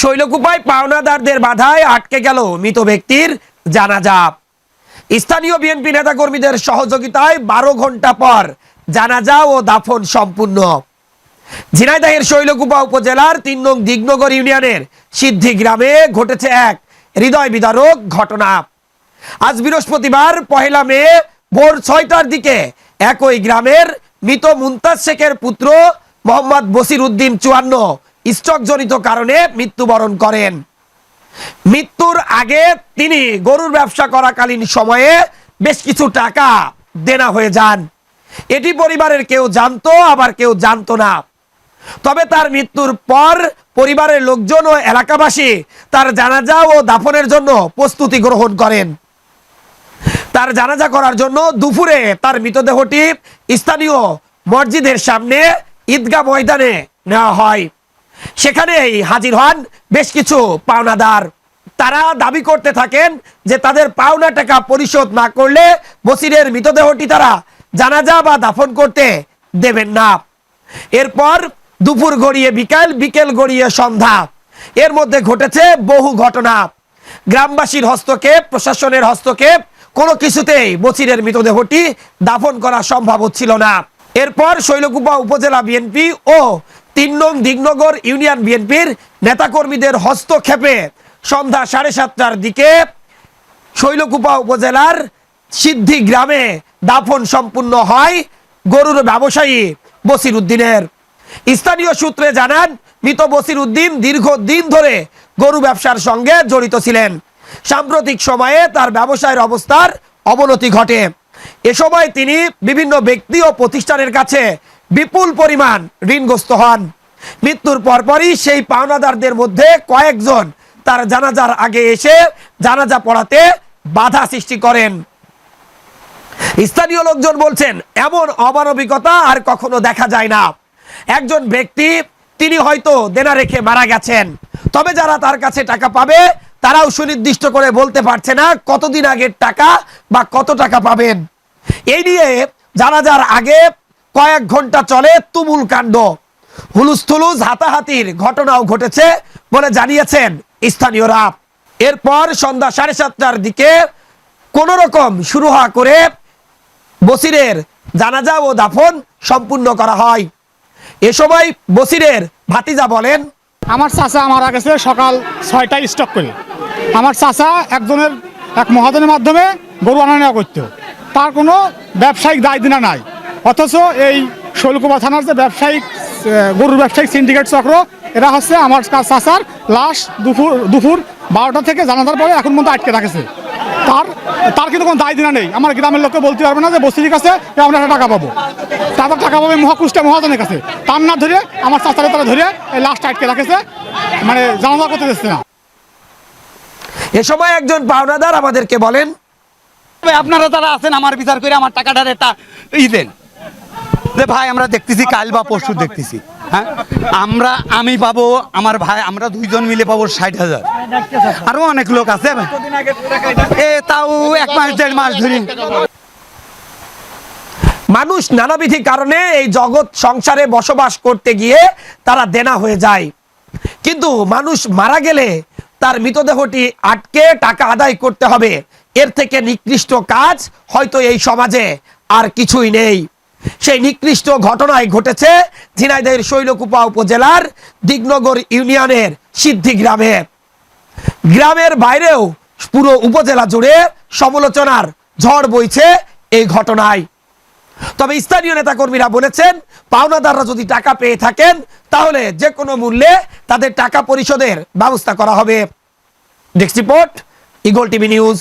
শৈলকুপায় পাওনাদারদের বাধায় আটকে গেল মৃত ব্যক্তির জানাজা। স্থানীয় বিএনপি নেতাকর্মীদের সহযোগিতায় বারো ঘণ্টা পর জানাজা ও দাফন সম্পূর্ণ। ঝিনাইদহের শৈলকুপা উপজেলার তিন নং দিগনগর ইউনিয়নের সিদ্ধি গ্রামে ঘটেছে এক হৃদয় বিদারক ঘটনা। আজ বৃহস্পতিবার, পহেলা মে, ভোর ছয়টার দিকে একই গ্রামের মৃত মুমতাজ শেখের পুত্র মোহাম্মদ বসির উদ্দিন চুয়ান্ন স্ট্রোকজনিত কারণে মৃত্যুবরণ করেন। মৃত্যুর আগে তিনি গরুর ব্যবসা করাকালীন সময়ে বেশ কিছু টাকা দেনা হয়ে যান। এটি পরিবারের কেউ জানতো, আবার কেউ জানতো না। তবে তার মৃত্যুর পর পরিবারের লোকজন ও এলাকাবাসী তার জানাজা ও দাফনের জন্য প্রস্তুতি গ্রহণ করেন। তার জানাজা করার জন্য দুপুরে তার মৃতদেহটি স্থানীয় মসজিদের সামনে ঈদগাহ ময়দানে নেওয়া হয়। সেখানেই হাজির হন বেশ কিছু পাওনাদার। তারা দাবি করতে থাকেন যে তাদের পাওনা টাকা পরিশোধ না করলে বসিরের মৃতদেহটি তারা জানাজা বা দাফন করতে দেবেন না। এরপর দুপুর গড়িয়ে বিকেল বিকেল গড়িয়ে সন্ধ্যা। এর মধ্যে ঘটেছে বহু ঘটনা। গ্রামবাসীর হস্তক্ষেপ, প্রশাসনের হস্তক্ষেপ, কোনো কিছুতেই বসিরের মৃতদেহটি দাফন করা সম্ভব হচ্ছিল না। এরপর শৈলকুপা উপজেলা বিএনপি ও তিন নং দিগনগর ইউনিয়ন বিএনপির নেতাকর্মীদের হস্তক্ষেপে সন্ধ্যা সাড়ে সাতটার দিকে শৈলকুপা উপজেলার সিদ্ধি গ্রামে দাফন সম্পূর্ণ হয় গরুর ব্যবসায়ী বসির উদ্দিনের। স্থানীয় সূত্রে জানান, মৃত বসির উদ্দিন দীর্ঘদিন ধরে গরু ব্যবসার সঙ্গে জড়িত ছিলেন। সাম্প্রতিক সময়ে তার ব্যবসায়ের অবস্থার অবনতি ঘটে। এ সময় তিনি বিভিন্ন ব্যক্তি ও প্রতিষ্ঠানের কাছে বিপুল পরিমাণ ঋণগ্রস্ত হন। মৃত্যুর পরপরই সেই পাওনাদারদের মধ্যে কয়েকজন তার জানাজার আগে এসে জানাজা পড়াতে বাধা সৃষ্টি করেন। স্থানীয় লোকজন বলছেন, এমন অমানবিকতা আর কখনো দেখা যায় না। একজন ব্যক্তি, তিনি হয়তো দেনা রেখে মারা গেছেন। তবে যারা তার কাছে টাকা পাবে, তারাও সুনির্দিষ্ট করে বলতে পারছে না কতদিন আগের টাকা বা কত টাকা পাবেন। এই নিয়ে জানাজার আগে কয়েক ঘণ্টা চলে তুমুল কাণ্ড। হুলুস্থুলুস হাতাহাতির ঘটনাও ঘটেছে বলে জানিয়েছেন স্থানীয়রা। এরপর সন্ধ্যা সাড়ে সাতটার দিকে কোন রকম শুরু হওয়া করে বসিরের জানাজা ও দাফন সম্পূর্ণ করা হয়। এ সময় বসিরের ভাতিজা বলেন, আমার চাচা মারা গেছে সকাল ছয়টায় স্টক করে। আমার চাচা একজনের, এক মহাজনের মাধ্যমে গরু আনা নেওয়া করতো। তার কোনো ব্যবসায়িক দায় দিনা নাই। অথচ এই শৈলকুপা থানার যে ব্যবসায়িক গরুর ব্যবসায়িক সিন্ডিকেট চক্র এরা হচ্ছে আমার চাচার লাশ দুপুর দুপুর বারোটা থেকে জানাজার পরে এখন পর্যন্ত আটকে রাখেছে। তার তার কিন্তু কোনো দায় দিনা নেই। আমার গ্রামের লোককে বলতে পারবে না যে বস্তির কাছে আমরা একটা টাকা পাবো। তারপর টাকা পাবে মহাকুষ্টা মহাজনের কাছে। তার না ধরে আমার চাচারে তারা ধরে এই লাশটা আটকে রাখেছে। মানে জানাজা করতে দিচ্ছে না। এ সময় একজন পাওনাদার আমাদেরকে বলেন। তবে আপনারা যারা আছেন আমার বিচার করে আমার টাকাটার একটা ই দেন। যে ভাই আমরা দেখতেছি কাল বা পরশু দেখতেছি। হ্যাঁ? আমরা আমি পাবো আমার ভাই আমরা দুইজন মিলে পাবো ষাট হাজার। আরও অনেক লোক আছে। এ তাও এক মাস দেড় মাস ধরে। মানুষ নানাবিধি কারণে এই জগৎ সংসারে বসবাস করতে গিয়ে তারা দেনা হয়ে যায়। কিন্তু মানুষ মারা গেলে তার মৃতদেহটি আটকে টাকা আদায় করতে হবে। এর থেকে নিকৃষ্ট কাজ হয়তো এই সমাজে আর কিছুই নেই। সেই নিকৃষ্ট ঘটনায় ঘটেছে ঝিনাইদহের শৈলকুপা উপজেলার দিগনগর ইউনিয়নের সিদ্ধি গ্রামে। গ্রামের বাইরেও পুরো উপজেলা জুড়ে সমালোচনার ঝড় বইছে এই ঘটনায়। তবে স্থানীয় নেতাকর্মীরা বলেছেন, পাওনাদাররা যদি টাকা পেয়ে থাকেন, তাহলে যে কোনো মূল্যে তাদের টাকা পরিশোধের ব্যবস্থা করা হবে। Desk report, Eagle TV news.